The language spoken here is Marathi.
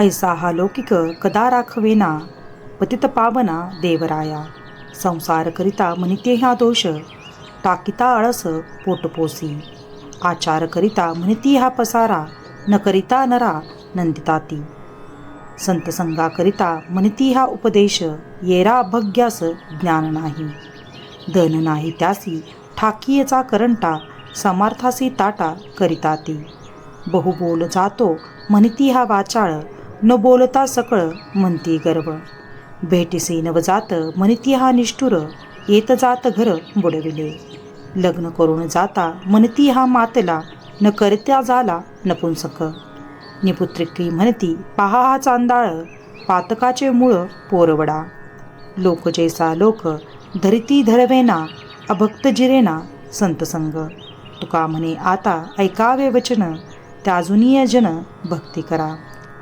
ऐसा हा लौकिक कदा राखवेना पतित पावना देवराया। संसार करिता म्हणिते हा दोष टाकिता आळस पोटपोसी आचार करिता म्हणिती हा पसारा न करिता नरा नंदिताती। संतसंगाकरिता म्हणती हा उपदेश येरा अभग्यास ज्ञान नाही। धन नाही त्यासी ठाकीयचा करंटा समार्थासी ताटा करिता ती बहु बोल जातो म्हणती हा वाचाळ न बोलता सकळ म्हणती गर्व. भेटीसी नवजात म्हणती हा निष्ठुर येत जात घर बुडविले. लग्न करून जाता म्हणती हा मातला न करत्या झाला नपुंसक निपुत्रिकी म्हणती पहा हा चांदाळ पातकाचे मूळ पोरवडा. लोक जैसा लोक धरिती धरवेना अभक्त जिरेना संत संग. तुका म्हणे आता ऐकावे वचन त्याजुनीय जन भक्ती करा.